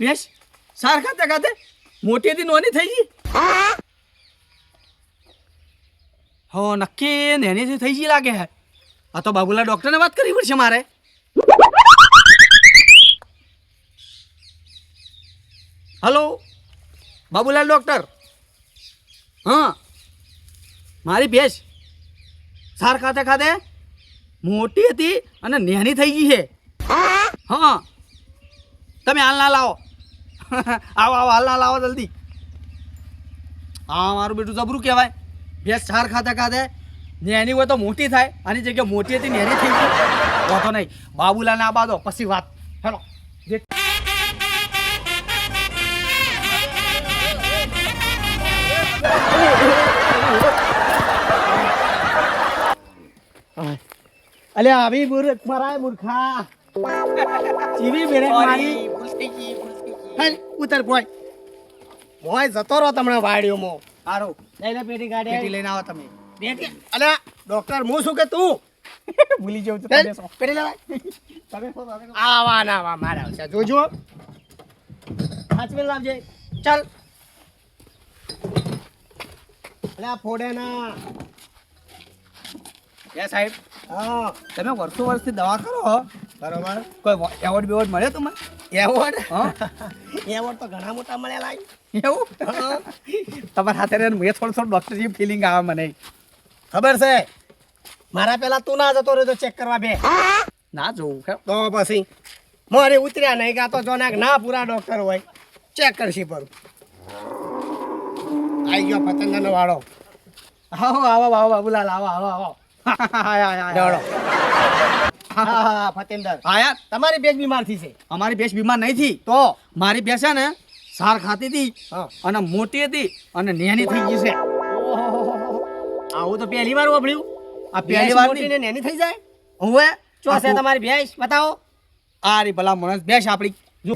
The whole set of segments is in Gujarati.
રીતના સાર ખાતે ખાતે મોટી હતી નોની થઈ ગઈ. હો, નક્કી નેનીથી થઈ ગઈ લાગે હે. આ તો બાબુલા ડૉક્ટરને વાત કરવી પડશે મારે. Hello, Babulal doctor. હા, મારી ભેંસ. સાર ખાતે ખાતે મોટી હતી અને નેની થઈ ગઈ છે. હા, તમે હાલ ના લાવો. આવો આવો, હાલ લાવો જલ્દી. હા મારું બેટું જબરું કહેવાય. ભેંસ સાર ખાતે ખાતે. નેની હોય તો મોટી થાય. આની જગ્યા મોટી હતી નેની થઈ ગઈ. વાંધો નહીં. બાબુલા ના બાદો પછી વાત. હેલો. અલે, આવી મૂર્ખ, મરાય મૂર્ખા. ચીવી બેરે મારી. હેલ, ઉતર બોય બોય જતો રહો તમને વાડીઓમાં. સારું લે પેટી પેટી લઈને આવો તમે. પેટી અલે ડોક્ટર હું શું કે તું? ભૂલી જવું છું પેટી લેવાય તમે આવા ના આવા મારા આવશે જોજો. સાચવીને લાવજે. ચાલ. અલે ફોડે ના એ સાહેબ હા. તમે વર્ષો વર્ષથી દવા કરો બરોબર? કોઈ એવોર્ડ બેવોર્ડ મળ્યો તમને? એવોર્ડ? હા. એવોર્ડ તો ઘણા મોટા મળેલા એવું? તમારા હાથે રહીને મેં થોડું થોડું ડૉક્ટર જેવી ફિલિંગ આવે મને. ખબર છે? મારા પહેલા તું ના જતો રહ્યો ચેક કરવા બે. ના જોવું કે તો પછી મારે ઉતર્યા નહીં કાં તો જો ના પૂરા ડોક્ટર હોય ચેક કરશી પર આઈ ગયો પતંગનો વાળો. આવો આવો આવો બાબુલાલ આવો આવો આવો. હા હા હા આયા. હા હા ફતેન્દર આયા તમારી ભેંસ બીમાર થઈ છે અમારી ભેંસ બીમાર નહીં થઈ. તો? મારી ભેંસ છે ને સાર ખાતી હતી અને મોટી હતી અને નેની થઈ ગઈ છે. આવું તો પહેલી વાર વાપર્યું. આ પહેલી વાર મોટી ને નેની થઈ જાય? હવે ચો છે તમારી ભેંસ? બતાવો. આ રી ભલા માણસ ભેંસ આપણી જો.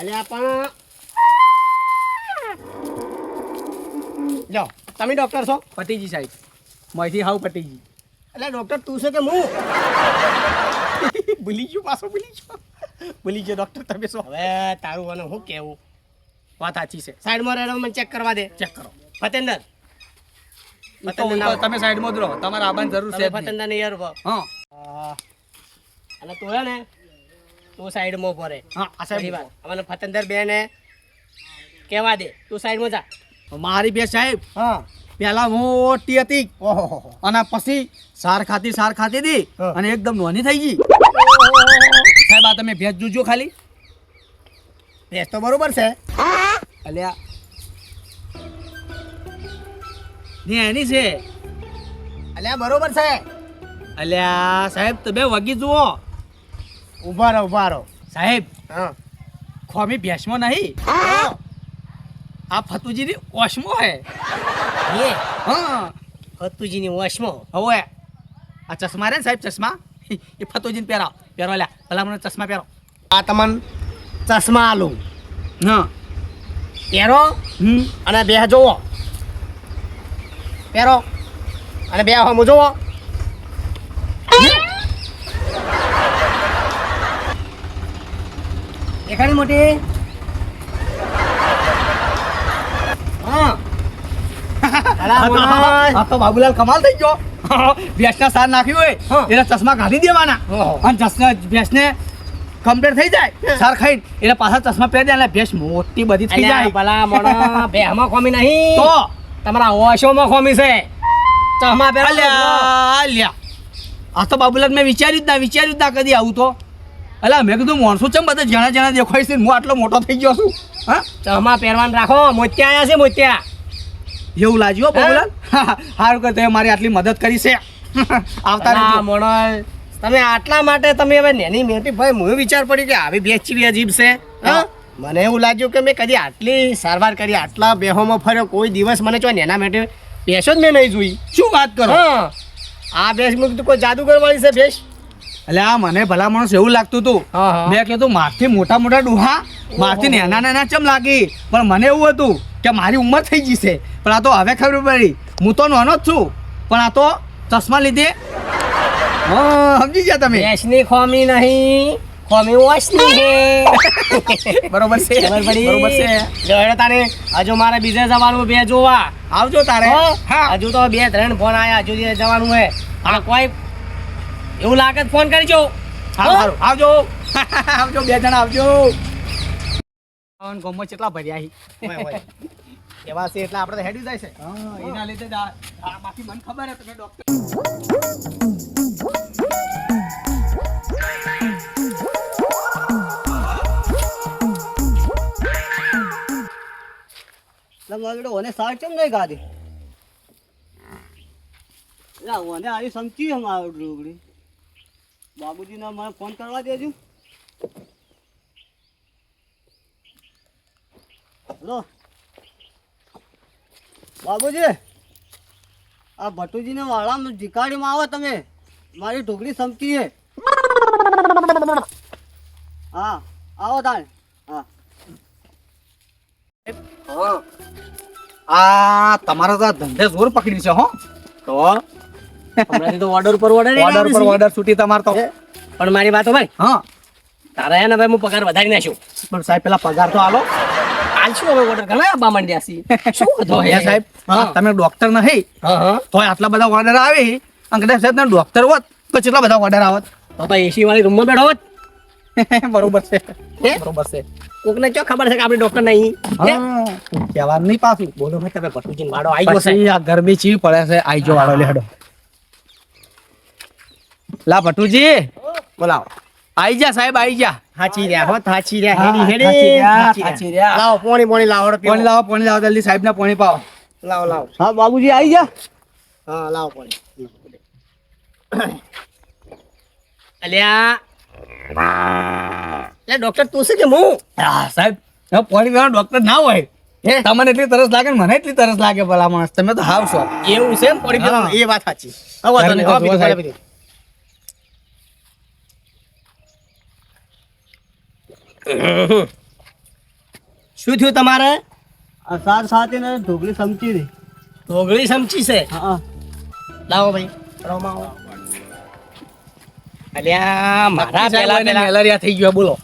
અલ્યા પણ લો તમે ડોક્ટર છો? પતિજી સાહેબ. માહિતી હાવ પટીજી એટલે ડોક્ટર તું છે કે હું? ભૂલી ગયો પાછો ભૂલી ગયો. ભૂલી ગયો ડૉક્ટર તમે શું હવે તારું અને હું કેવું? વાત સાચી છે. સાઈડમાં રહેલો મને ચેક કરવા દે. ચેક કરો. ફતેન્દર તમે સાઈડમાં જ રહો. તમારે આવવાની જરૂર છે ફતેન્દર યાર હા. અને તું હે ને તું સાઈડમાં ઊભો રહે. હા આ સાહેબ મને ફતેન્દર બેને કહેવા દે? તું સાઈડમાં જા. મારી બે સાહેબ. હા. પહેલા મોટી હતી. અને પછી સાર ખાતી સાર ખાતી હતી અને એકદમ નોની થઈ ગઈ. સાહેબ આ તમે ભેજ જોજો ખાલી. ભેજ તો બરોબર છે. અલ્યા એની છે. અલ્યા બરોબર છે. અલ્યા સાહેબ તમે વગી જુઓ. ઊભા રહો ઊભા રહો. સાહેબ હા. ખોમી ભેંસમાં નહીં. આ ફતુજીની ઓશમો હે એ હા. ફતુજીની વશમાં. હવે આ ચશ્મા રે ને સાહેબ ચશ્મા? એ ફતુજીને પહેરાવ. પહેરો લ્યા. ભલા મને ચશ્મા પહેરો. આ તમને ચશ્મા આલું. હા. પહેરો અને બે જોવો. પહેરો અને બે હમું જોવો. એખાડી મોટી હા અલા મોનાય. આ તો બાબુલાલ કમાલ થઈ ગયો. ભેંસના સાર નાખ્યું હોય. એટલે ચશ્મા કાઢી દેવાના. અને ચશ્મા ભેંસને કમ્પ્લીટ થઈ જાય સાર એટલે પાછા ચશ્મા પહેરી એટલે ભેંસ મોટી બધી થઈ જાય. ભલા મોણા બેહમાં ખોમી નહીં. તો? તમારા ઓશોમાં ખોમી છે. ચશ્મા પહેરા લ્યા આ તો બાબુલાલ મેં વિચાર્યું જ ના વિચાર્યું જ ના કદી આવું તો. અલ્યા મેં કીધું માણસો ચમ બધા જણા જણા દેખાય છે હું આટલો મોટો થઈ ગયો છું. હા? ચશ્મા પહેરવાનું રાખો મોત્યા આયા છે મોત્યા. એવું લાગ્યું બબુલાલ સારું કે તમે મારી આટલી મદદ કરી છે. આવતા મોણોય, તમે આટલા માટે તમે હવે નેની મેટી ભાઈ હું વિચાર પડ્યો કે આવી બેચવી અજીબ છે? મને એવું લાગ્યું કે મેં કદી આટલી સારવાર કરી આટલા બેહોમાં ફર્યો કોઈ દિવસ મને જો નેના માટે બેસો જ મેં નહીં જોઈ. શું વાત કરો? આ બેસ મૂકી કીધું કોઈ જાદુગર વાળી છે બેસ. એટલે આ મને ભલા માણસ એવું લાગતું હતું. મેં કીધું મારથી મોટા મોટા ડોહા. મારથી નાના નાના ચમ લાગી? પણ મને એવું હતું કે મારી ઉંમર થઈ ગઈ છે. પણ આ તો હવે ખબર પડી. હું તો નાનો જ છું. પણ આ તો ચશ્મા લીધે. સમજી ગયા તમે? એસની ખોમી નહીં. ખોમી વોશની હે બરોબર છે. બરોબર છે. જોડે તારે? હજુ મારે બીજે જવાનું બે જોવા. આવજો તારે. હા? હજુ તો બે ત્રણ ફોન આયા. હજુ જવાનું હે. હા કોઈ એવું લાગે ફોન કરજો. આવજો. આવજો બે જણા આવજો. ગોમો કેટલા ભર્યા હી. એવા છે એટલે આપણે તો હેડી જાય છે. હા એના લીધે જ આ- આ બાકી મને ખબર હતો ડોક્ટર લગડો ઓને સાર કેમ નહીં ના ઓને આવી સમજી હમ આવ ડુગડી બાબુજીને મને ફોન કરવા દેજો. હેલો બાબુજી આ ભટુજીને વાળામાં જીકાડીમાં આવો તમે. મારી ઢોકળી સમજી છે. હા આવો તાણ. હા. આ તમારો તો ધંધે જોર પકડ્યું છે હો. તો? હમણાંથી તો ઓર્ડર પર ઓર્ડર ઓર્ડર પર ઓર્ડર છૂટી તમાર તો. પણ મારી વાત ભાઈ. હા. તારા એને ને ભાઈ હું પગાર વધારી નાખ્યો પણ સાહેબ પેલા પગાર તો આલો. હાલ હવે ઓર્ડર ઘણા આપવા માંડ્યા છે. શું હતો હે? સાહેબ તમે ડોક્ટર નહીં હા આટલા બધા ઓર્ડર આવે અને કદાચ સાહેબ તમે ડોક્ટર હોત તો કેટલા બધા ઓર્ડર આવત? તો તો એસી વાળી રૂમમાં બેઠો હોત. બરોબર છે. બરોબર છે. કોકને ખબર છે કે આપણે ડોક્ટર નહીં? કહેવાનું નહીં પાછું. બોલો ભાઈ તમે ભટુજીને વાળો આવી ગયો છે. આ ગરમી ચીવી પડે છે આઈ જો વાળો લેડો લા ભટુજી બોલાવો. આઈ જા સાહેબ આઈ જા હાચી રહ્યા હો થાચી રહ્યા. હેડી હેડી. હાચી રહ્યા. લાવો પોણી પોણી લાવો પીવો. લાવો પોણી લાવો જલ્દી સાહેબ ના પોણી પાવો લાવો લાવો. હા બાબુજી આઈ જા હા લાવો પોણી. અલ્યા. લે ડોક્ટર તું છે કે હું? હા સાહેબ પોણી પાણી પીવાનો ડોક્ટર ના હોય. હે? તમને એટલી તરસ લાગે ને મને એટલી તરસ લાગે ભલા માણસ. તમે તો હાવ છો. એવું છે એમ પોણી એ વાત સાચી. હવે વાંધો નહીં, હવે પીધું, સાહેબ. હવે પીધું. શું થયું તમારે? સાત સાથે ને ઢોકળી સમચી રહી. ઢોગળી સમચી છે? હા. લાવો ભાઈ. રમાવો. અલ્યા મારા પેલા પેલા મેલેરિયા થઈ ગયો બોલો.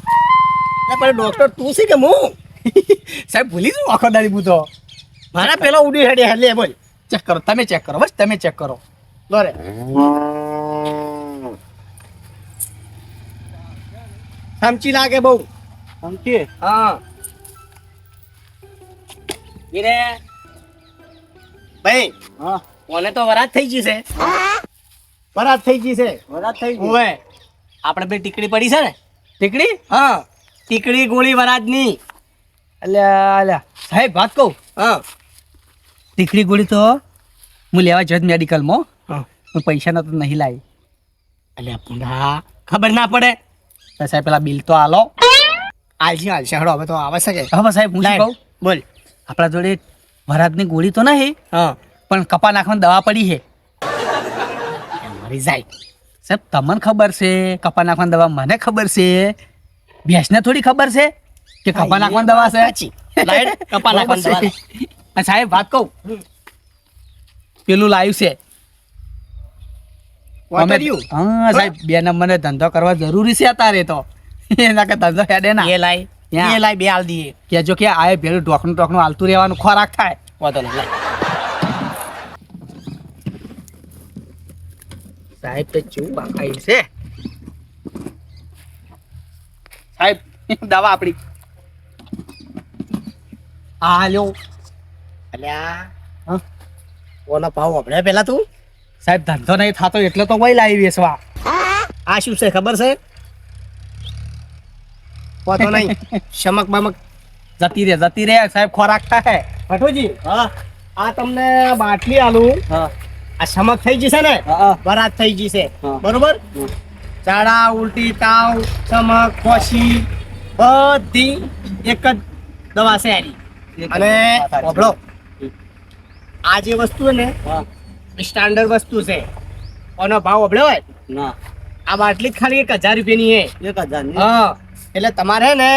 પણ ડોક્ટર તું છે કે હું? સાહેબ ભૂલી શું આખો દાડી બૂતો મારા પેલા ઉડી હેડે હેલે બોલ. ચેક કરો તમે ચેક કરો બસ તમે ચેક કરો. લોરે સમચી લાગે બહુ. સમજી હા. વીરે. ભાઈ હા. કોને તો વરાત થઈ ગઈ છે? વરાત થઈ ગઈ છે. વરાત થઈ ગઈ. ઓવે. આપણે બે ટીકડી પડી છે ને? ટીકડી? હા. ટીકડી ગોળી વરાજની અલ્યા અલ્યા સાહેબ વાત કહું. હા. ટીકડી ગોળી તો હું લેવા જત મેડિકલમાં. હું. પૈસા તો નહીં લાવી. અલ્યા પૂરા ખબર ના પડે. સાહેબ પેલા બિલ તો આલો. આલસી આલસી હડો હવે તો આવે છે કે હવે સાહેબ હું શું કહું? બોલ. આપણા જોડે વરાદની ગોળી તો નહીં હા. પણ કપા નાખવાની દવા પડી છે. મરી જાય. સાહેબ તમને ખબર છે કપા નાખવાની દવા મને ખબર છે? ભેંસને થોડી ખબર છે કે કપા નાખવાની દવા છે. કપા નાખવાની દવા. સાહેબ વાત કહું. પેલું લાઈવ છે? હા સાહેબ બે નંબરને ધંધો કરવા જરૂરી છે અત્યારે તો. એના કે ધંધો હેડે ના. એ લાય. એ લાય બે આલ દઈએ કે જો કે આ પેલું ઢોકણું ઢોકણું હાલતું રહેવાનું ખોરાક થાય. વાંધો નહીં લાય. સાહેબ તો ચેવું બાકાઈ છે. સાહેબ દવા આપણી. આ લ્યો. અલ્યા? ઓનો ભાવ આપણે પેલા તું? સાહેબ ધંધો નહીં થતો એટલે તો વહી લાવી વેચવા. આ શું છે ખબર છે? વાંધો નહીં. શમક બમક જતી રે જતી રે સાહેબ ખોરાક થાય ભઠોજી હા. આ તમને બાટલી આલું. હા. આ શમક થઈ જશે ને? હા બરાત થઈ જશે. હા. બરોબર? ઝાડા ઉલટી તાવ ચમક ખોશી બધી એક જ દવા છે આની અને ઓભળો આ જે વસ્તુ ને હા. સ્ટાન્ડર્ડ વસ્તુ છે. એનો ભાવ ઓભળ્યો હોય? ના. આ બાટલી જ ખાલી એક હજાર રૂપિયાની છે. એક હજાર હા. એટલે તમારે ને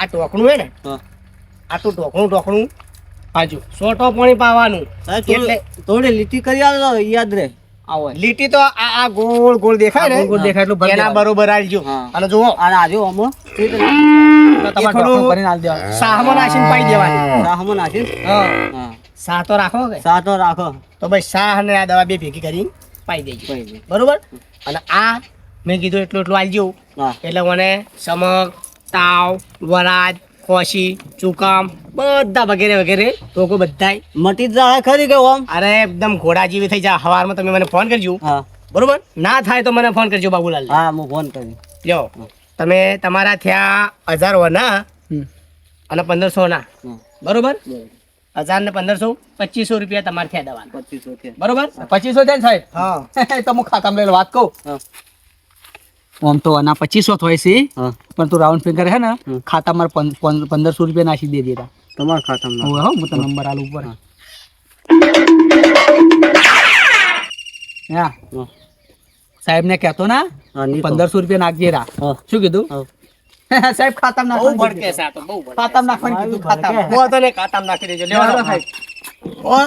આ ટોકણું હે ને આ તો ટોકણું ટોકણું હાજુ સોટો પાણી પાવાનું. એટલે થોડી લીટી કરી આલો યાદ રહે. આવો. લીટી તો આ આ ગોળ ગોળ દેખાય ને? ગોળ દેખાય એટલું એના બરોબર આલજો. અને જુઓ. અને આજુ અમો. સાહમાં નાખીને પાઈ દેવાની. સાહમો નાખીને? હા. સાહ તો રાખો કે સા તો રાખો. તો ભાઈ સાહ અને આ દવા બે ભેગી કરીને પાઈ દેજો. બરોબર? અને આ મેં કીધું એટલું એટલું આલજો. એટલે મને સમક તાવ વરાજ ખોશી ચુકામ બધા વગેરે વગેરે રોગો બધા મટી જાય ખરી ગયો આમ અરે એકદમ ઘોડા જેવી થઈ જાય સવારમાં તમે મને ફોન કરજો. બરોબર? ના થાય તો મને ફોન કરજો બાબુલાલ હા હું ફોન કરી. જો તમે તમારા થયા હજાર ના અને પંદરસો ના બરોબર? હજાર ને પંદરસો પચીસો રૂપિયા તમારે થયા દવા પચીસો બરોબર? પચીસો થયા સાહેબ? હા. તો હું ખાતામાં લઈને વાત કહું. આમ તો આના પચીસો થાય છે. પણ તું રાઉન્ડ ફિંગર હે ને ખાતા પં- પંદરસો રૂપિયા નાખી દે દેતા તમારા ખાતામાં? હવે હો હું તને નંબર આલું ઉપર. હા. હા. હા. સાહેબ ને કહેતો ના. પંદરસો રૂપિયા નાખજે રા. શું કીધું? સાહેબ ખાતામાં નાખવાનું ભડકે આ બહુ ખાતામાં નાખવાનું કીધું ખાતામાં. હું તને ખાતામાં નાખી દેજો. લેવાનો સાહેબ. ઓ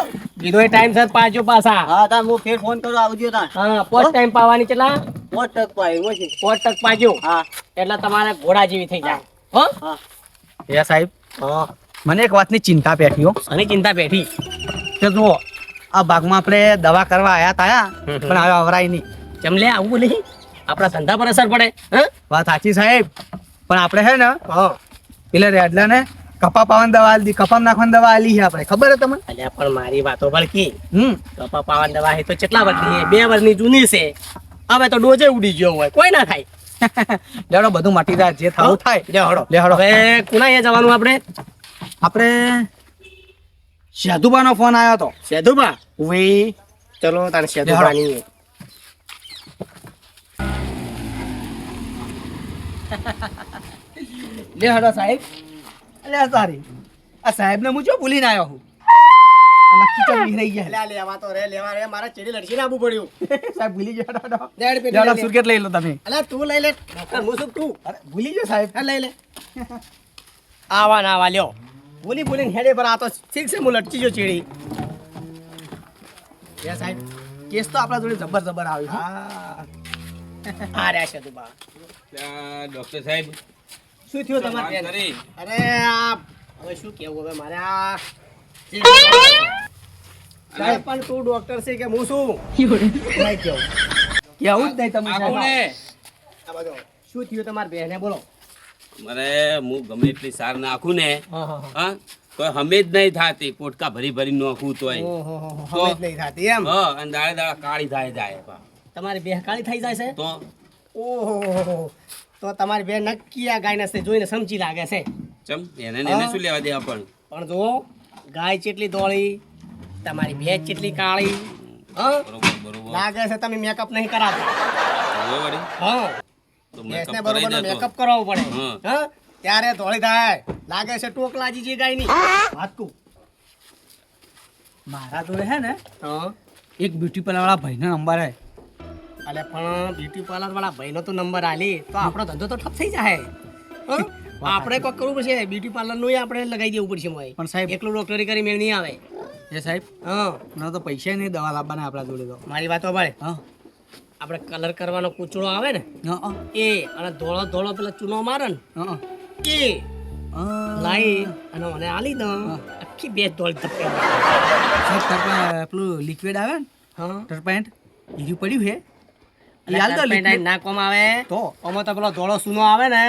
કીધો ટાઈમ સર પાછો પાછા. હા તા હું ફેર ફોન કરું આવજો તા હા પોસ્ટ ટાઈમ પાવાની કેટલા પોત ટક છે. પોચ પાજો હા. એટલે તમારે ઘોડા જેવી થઈ જાય. હો? હા. એ સાહેબ મને એક વાતની ચિંતા પેઠી હો. અને ચિંતા બેઠી? કે જુઓ આ ભાગમાં આપણે દવા કરવા આયા તાયા. પણ હવે અવરાય નહીં. જમલે આવું બોલી? આપણા ધંધા પર અસર પડે હા? વાત સાચી સાહેબ. પણ આપણે હે ને એટલે પેલે રેડલા ને કપા પાવન દવા આલી કપા નાખવાની દવા આલી છે આપણે. ખબર હે તમને? અલ્યા પણ મારી વાતો ભડકી હમ. કપા પાવન દવા હે તો કેટલા વર્ષની બે વર્ષની જૂની છે. હવે તો ડોજે ઉડી ગયો હોય કોઈ ના થાય લેડો બધું માટી જાય જે થાવું થાય. લે હળો. લે હળો. હવે કુના જવાનું આપણે? આપણે સાધુબાનો ફોન આવ્યો હતો. સેધુબા વે. ચલો તારે લે સેધુબાની લે હડો સાહેબ. અલે આ સાહેબ ને હું જો ભૂલીને આવ્યો હું? આ નક્કી વિહરાઈ ગયા. અલ્યા લેવા તો રે લેવા રે મારા ચેડી લડશી ને આવવું પડ્યું. સાહેબ ભૂલી ગયા હડો, હડો. પેટી લઈ સુરકેટ લઈ લો તમે. અલ્યા તું લઈ લે. હું શું તું? અરે ભૂલી ગયો સાહેબ. હા લઈ લે. આવા ના આવા લ્યો. બોલી બોલીને હેડે પર આ તો ઠીક છે હું લટકી જો ચેડી. યા સાહેબ કેસ તો આપણા જોડે જબર જબર આવ્યો હા. આ રહ્યા તું ત્યાં ડોક્ટર સાહેબ. શું થયું તમારે? અરે આ હવે શું કેવું? હવે મારે આ અરે પણ તું ડોક્ટર છે કે હું શું નહીં કેવું કેવું જ નહીં તમે સાહેબ. કોણે? આ બધો શું થયું તમારી બહેને બોલો. મને હું ગમે એટલી સાર નાખું ને હા હા હા. હા કોઈ હમે જ નહીં થાતી પોટકા ભરી ભરી નાખું તો જ નહીં થાતી એમ? હા અને દાડે દાડા કાળી થાય જાય. તમારી બેહ કાળી થઈ જાય છે? તો? ઓહો હો હો. તો તમારી બે નક્કી આ ગાયને જોઈને સમજી લાગે છે. ચમ એને એને શું લેવા દે પણ? પણ જુઓ ગાય ચેટલી દોડી તમારી ભેંસ ચેટલી કાળી હા? લાગે છે તમે મેકઅપ નહીં કરાવતા. વળી. હા? ભેંસને બરોબર મેકઅપ કરાવવો પડે. હા. ત્યારે ધોળી થાય. લાગે છે ટોકલાજી જે ગાયની. હાથકું મારા જોડે હે ને હા. એક બ્યુટી પાર્લર વાળા ભાઈનો નંબર હે. અલે પણ બ્યુટી પાર્લર વાળા ભાઈનો તો નંબર આલી તો આપણો ધંધો તો ઠપ થઈ જાય. હં? આપણે કોક કરવું પડશે બ્યુટી પાર્લરનું આપણે લગાવી દેવું પડશે મોય પણ સાહેબ એકલું ડોક્ટરી કરી મેળ નહીં આવે. એ સાહેબ હા. ના તો પૈસા નહીં દવા લાવવાના આપણા જોડે તો. મારી વાતો ભાઈ હા. આપણે કલર કરવાનો કૂચડો આવે ને એ અને ધોળો ધોળો પેલા ચૂનો મારે ને હા એ લાઈ અને મને આલી દો. આખી બે ધોળ ધપકે સાહેબ પેલું લિક્વિડ આવે ને હા. ટરપાઇન્ટ હીરું પડ્યું છે? નાખવામાં આવે. તો. આમાં તો પેલો ધોળો સુનો આવે ને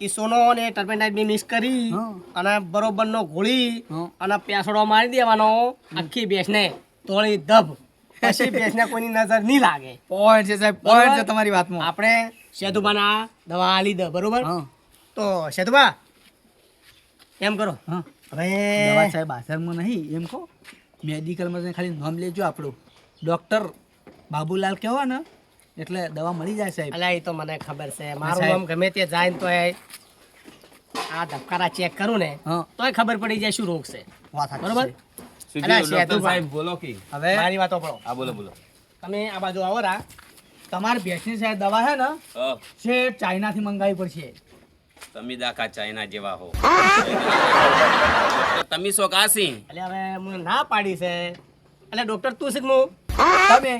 એ સોનો ને ટર્પેન્ટાઇન બી મિક્સ કરી અને બરોબર નો ઘોળી અને પ્યાસડો મારી દેવાનો. આખી ભેંસને તોળી ધબ. પછી ભેંસને કોઈની નજર નહીં લાગે. પોઈન્ટ છે સાહેબ પોઈન્ટ છે તમારી વાતમાં. આપણે સેતુબાના દવા આલી દે બરોબર? તો સેતુબા એમ કરો. હવે દવા સાહેબ આસરમાં નહીં એમ કહો. મેડિકલમાં ખાલી નામ લેજો આપણું. ડૉક્ટર બાબુલાલ કહેવા ને એટલે દવા મળી જાય સાહેબ. અલ્યા એ તો મને ખબર છે. મારું નામ ગમે તે જાય તો આ ધબકારા ચેક કરું ને તોય ખબર પડી જાય શું રોગ છે. બરોબર? છે. શું અલા, થયું, ડોક્ટર સાહેબ બોલો કે. હવે મારી વાતો પડો હા બોલો બોલો. તમે આ બાજુ આવો રા. તમારી ભેંસની સાહેબ દવા છે ને છે ચાઇનાથી મંગાવી પડશે. તમે દાખા ચાઇના જેવા હો. તો તમે શોખ આસી એટલે હવે મને ના પાડી છે. એટલે ડોક્ટર તું શીખ તમે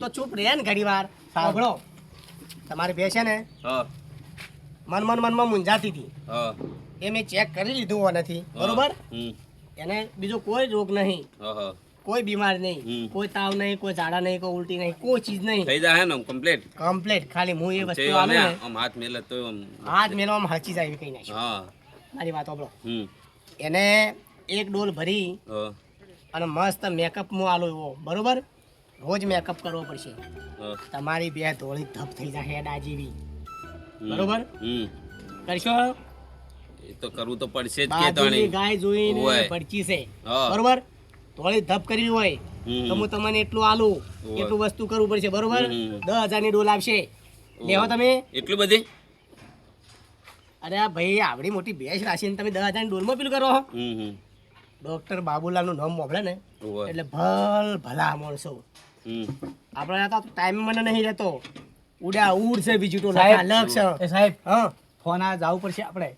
તો ચૂપ રહે ને ઘડી વાર સાંભળો. તમારી બે છે ને? મન મન મનમાં મૂંઝાતી હતી. એ મેં ચેક કરી લીધું હોવાથી બરોબર? એને બીજો કોઈ રોગ નહીં. કોઈ બીમાર નહીં. કોઈ તાવ નહીં કોઈ ઝાડા નહીં કોઈ ઉલટી નહીં કોઈ ચીજ નહીં. થઈ જાય ને કમ્પ્લીટ કમ્પ્લીટ ખાલી હું એ વસ્તુ છે આલું ને ને. આમ હાથ મેલે તો આમ હાથ મેળવામાં હચી જાય કઈ નહીં હા. મારી વાત ઓબળો એને એક ડોલ ભરી અને મસ્ત મેકઅપ મો આલો એવો. બરોબર? રોજ મેકઅપ કરવો પડશે. તમારી બે ધોળી ધપ થઈ જશે જેવી બરોબર? કરશો? એ તો કરવું તો પડશે જ કે તાણી. ગાય જોઈને. પડચી છે બરોબર? ધોળી ધપ કરવી હોય તો હું તમને એટલું આલું એટલું વસ્તુ કરવું પડશે. બરોબર? દસ હજારની ડોલ આવશે લેવો તમે? એટલું બધી? અરે ભાઈ આવડી મોટી ભેંસ રાખીને તમે દસ હજારની ડોલમાં પેલું કરો. ડોક્ટર બાબુલાલનું નામ મોકલે ને. એટલે ભલ ભલા માણસો. આપણે તો ટાઈમ મને નહીં રહેતો. ઉડ્યા ઉડ છે બીજું તો સાહેબ. લખ છે એ સાહેબ હા. ફોન આ જવું પડશે આપણે.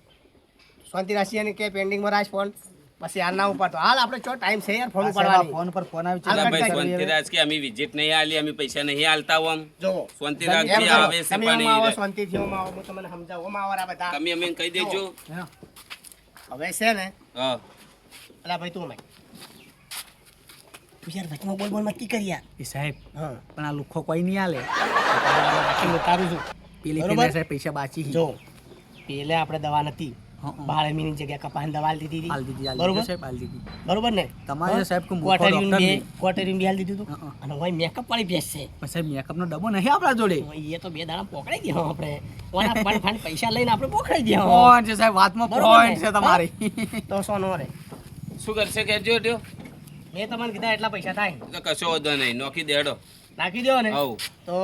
શાંતિ રાશિ અને કે પેન્ડિંગમાં રાખ ફોન પછી યાર ના ઉપાડતો. હાલ આપણે ચો ટાઈમ છે યાર ફોન આ ફોન પર ફોન આવી ચાલે ભાઈ શાંતિરાજ કે અમે વિઝિટ નહીં આલી અમે પૈસા નહીં આલતા આમ જો શાંતિરાજ જે આવે છે પાણી આવો શાંતિ થી ઓમાં આવો હું તમને સમજાવું. ઓમાં આવરા બધા. તમે અમે કહી દેજો. હા. હવે છે ને હા. અલા ભાઈ તું અમાય તું યાર વચમાં બોલ બોલ મત કરી યાર એ સાહેબ હા પણ આ લુખો કોઈ નહીં આલે તારું છું પેલી? સાહેબ પૈસા બાચી જો પેલે આપણે દવા નથી. બાર મહિની જગ્યા કપાસની દવા હાલ દીધી હાલ બરોબર સાહેબ હાલ દીધી બરોબર ને તમારે સાહેબ કોઈ મૂર્ખો ક્વાર્ટરિયું ડૉક્ટર બે નહીં. બી આલી દીધું હતું અને ભાઈ મેકઅપ વાળી ભેંસ છે પણ સાહેબ મેકઅપનો ડબ્બો નહીં આપણા જોડે એ તો બે દાડા પકડાઈ ગયા આપણે ઓના પણ ફાન પૈસા લઈને આપણે પકડાઈ ગયા પોઈન્ટ છે સાહેબ વાતમાં? પોઈન્ટ છે તમારી તો સોનો રે શું કરશે કહેજો ટ્યો મેં તમને કીધા એટલા પૈસા થાય. તો કશો વાંધો નહીં. નોખી દેડો નાખી દો ને. તો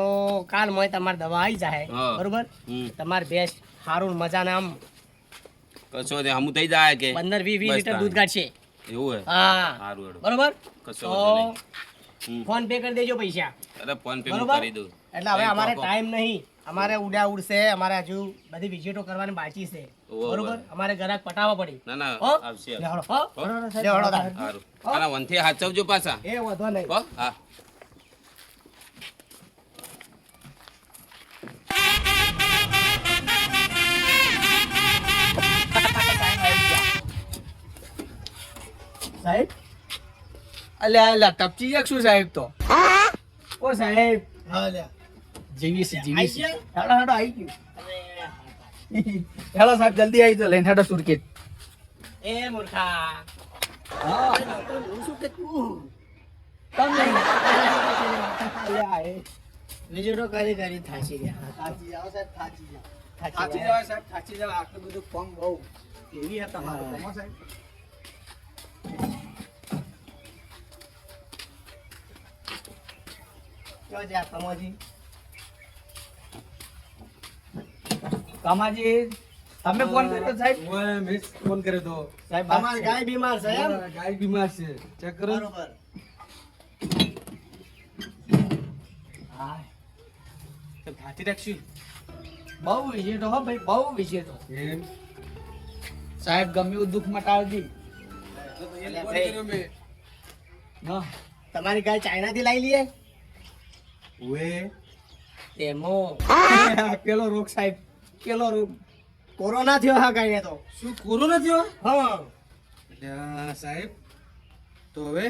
કાલ મોય તમારી દવા આવી જાય બરોબર? તમારે બેસ્ટ સારું મજાના આમ કશો વાંધો હમું થઈ જાય કે? પંદર વીસ વીસ બસ લીટર દૂધ કાઢશે. એવું હે? હા. સારું એડો બરોબર? કશો. ફોન પે કરી દેજો પૈસા. અરે ફોન પે કરી દઉં. એટલે હવે અમારે ટાઈમ નહીં. અમારે ઉડ્યા ઉડશે અમારે હજુ બધી વિઝિટો કરવાની બાકી છે. બરોબર? અમારે ગ્રાહક પટાવા પડી. ના ના આવશે લે આવશે. હો? હો? લે હળો તાર. સારું. અને વનથી હાચવજો પાછા. એ વધો નહીં. હો? હા. સાહેબ? અલ્યા અલ્યા ટપચી જાય શું સાહેબ તો? ઓ સાહેબ? હા લે જીવી છે જીવી છે. આઈ હેડો હેડો આવી ગયું. હેડો સાહેબ જલ્દી આવી તો લઈને હેડો સુરકેટ એ મૂર્ખા. હા. હું શું તમે કરી કરી થાચી ગયા. થાચી સાહેબ થાચી થાચી થાચી સાહેબ થાચી જાઓ. આટલું બધું ફોન બહુ એવી હતા તમારું કમો સાહેબ. જો જા કમોજી. કામાજી તમે ફોન કર્યો સાહેબ? મેં ફોન કર્યો તો. સાહેબ તમારી ગાય બીમાર છે એમ? ગાય બીમાર છે. ચેક કરો. બરોબર. હા તો ઘાટી રાખશું બહુ વિશેષ હો ભાઈ બહુ વિશેષ એમ? સાહેબ ગમે એવું દુઃખ મટાવજી તમારી ગાય ચાઇના થી લાવી લઈએ ઓએ એમો. પેલો રોગ સાહેબ. પેલો કોરોના થયો હા ગાયને તો. શું કોરોના થયો? હા. સાહેબ. તો હવે?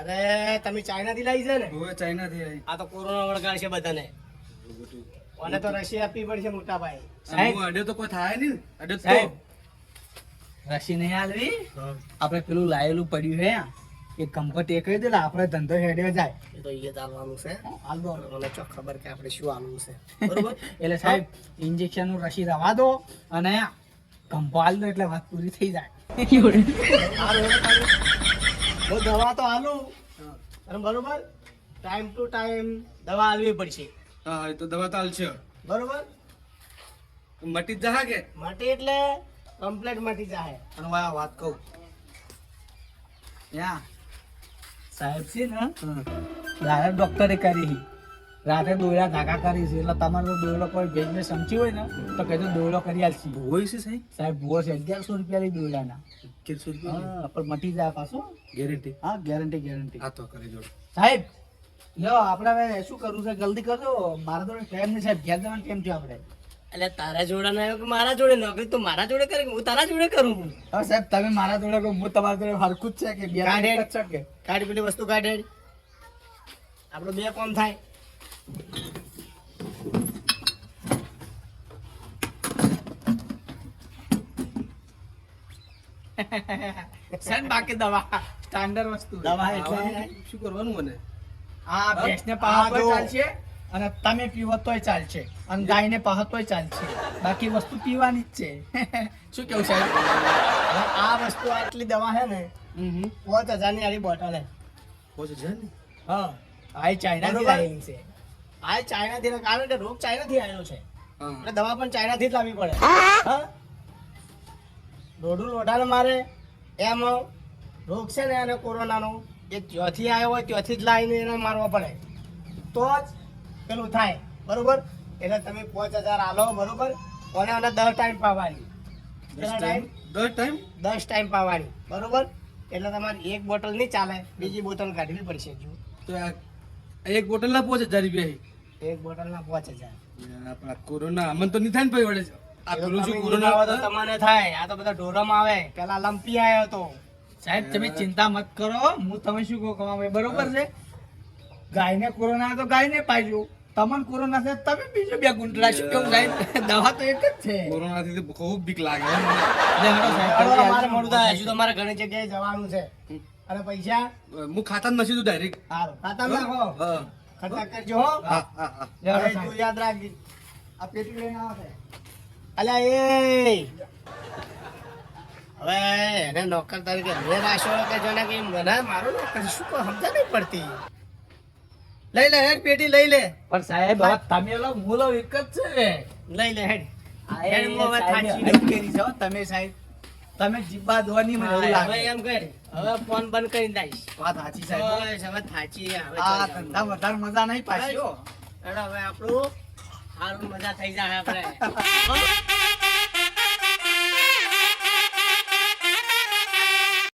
અરે તમે ચાઇના થી લાવી છે ને? હવે ચાઇના થી આવી આ તો કોરોના વળગાડ છે બધાને. અને તો રસી આપવી પડશે મોટા ભાઈ. સાહેબ. અડે તો કોઈ થાય નહીં. અડે તો રસી નહીં હાલવી આપણે પેલું લાયેલું પડ્યું હે. એ કંપટ એ કહી દેલા આપણે ધંધો હેડ્યો જાય. એ તો એ ચાલવાનું છે. હાલો મને ચો ખબર કે આપણે શું આલવું છે. બરોબર? એટલે સાહેબ ઇન્જેક્શનનું રસી રવા દો અને કંપો હાલ દો એટલે વાત પૂરી થઈ જાય. દવા તો આલું અને બરોબર? ટાઈમ ટુ ટાઈમ દવા આલવી પડશે. હા એ તો દવા તો હાલશે. બરોબર? મટી જ કે? મટી એટલે કમ્પ્લેટ મટી જાહે. અને વાત કહું. યા. સાહેબ છે ને રાતે ડોક્ટરે કરી હતી રાતે દોયડા ધાકા કરી છે. એટલે તમારે તો દોયડો કોઈ ભેજને સમજી હોય ને તો કહેજો દોયડો કરી આલશી. હોય છે સાહેબ? સાહેબ ભૂવો છે. અગિયારસો રૂપિયા લઈ દોયડાના. અગિયારસો રૂપિયા પણ મટી જાય પાછો. ગેરંટી હા ગેરંટી ગેરંટી હા તો કરી દો. સાહેબ લ્યો આપણે હવે શું કરવું છે? જલ્દી કરજો. મારે તો ટાઈમ નહીં સાહેબ. ઘેર જવાનો ટાઈમ થયું આપણે? એટલે તારા જોડે ના આવ્યો કે મારા જોડે? નોકરી તો મારા જોડે કરે હું તારા જોડે કરું? હવે સાહેબ તમે મારા જોડે કહો હું તમારા જોડે હરખું જ છે કે બે કાઢે. છે કે? કાઢી પેલી વસ્તુ કાઢે. આપણો બે કોમ થાય. સાહેબ બાકી દવા સ્ટાન્ડર્ડ વસ્તુ દવા એટલે શું કરવાનું મને? આ ભેંસને પાવા પર ચાલશે? અને તમે પીવો તોય ચાલશે. અને ગાયને પાહો તોય ચાલશે. બાકી વસ્તુ પીવાની જ છે. શું કેવું સાહેબ? આ વસ્તુ આટલી દવા છે ને પાંચ હજારની આરી બોટલ હે. પાંચ છે ને હા. આ ચાઇનાથી. લાવેલી છે. આ ચાઇનાથી કારણ કે રોગ ચાઇનાથી આવ્યો છે. એટલે દવા પણ ચાઇનાથી જ લાવવી પડે. હા? દોઢું લોઢાને મારે. એમ રોગ છે ને એને કોરોનાનો. એ ત્યાંથી આવ્યો હોય ત્યાંથી જ લાવીને એને મારવો પડે. તો જ પેલું થાય બરોબર? એટલે તમે પાંચ હજાર આલો બરોબર? અને અને દસ ટાઈમ પાવાની. દસ ટાઈમ દસ ટાઈમ પાવાની બરોબર? એટલે તમારે એક બોટલ નહીં ચાલે બીજી બોટલ કાઢવી પડશે જો. તો એક બોટલ ના પોચે હજાર રૂપિયા એક બોટલના પાંચ હજાર. આપણા કોરોના અમન તો નહીં થાય ને ભાઈ વડે કોરોના નિભાવો તો તમને થાય આ તો બધા ઢોરમાં આવે પેલા લંપી આવ્યો હતો. સાહેબ તમે ચિંતા મત કરો હું તમે શું કહો બરોબર છે? ગાયને કોરોના તો ગાયને પાડજો તમને કોરોના છે તમે બીજો બે ગુંટડા છો કેવું સાહેબ. દવા તો એક જ છે. કોરોનાથી તો ખૂબ બીક લાગે. અમારે આવજો. થાય હજુ તમારે ઘણી જગ્યાએ જવાનું છે. અને પૈસા? હું ખાતા નથી ડાયરેક્ટ હાલો ખાતા નાખો. ખર્ચા કરજો હો. તું યાદ રાખજે. આ પેટી લઈને આવે અલ્યા એ! હવે એને નોકર તરીકે મેં રાખ્યો કે જોને કે મને મારું નોકર શું સમજ નહીં પડતી. લઈ લે હેડ પેટી લઈ લે. પણ સાહેબ આ તમે લો હું લો એક જ છે લઈ લે હેડ. હેડ મો હવે થાચી હદ કરી છો તમે સાહેબ. તમે જીબ્બા દોની મને એવું હવે લાગે. એમ કર. હવે ફોન બંધ કરી દઈશ વાત સાચી સાહેબ હવે થાચી હવે આ ધંધા વધારે મજા નહીં પાછી એડા હવે આપણું સારું મજા થઈ જાય આપણે?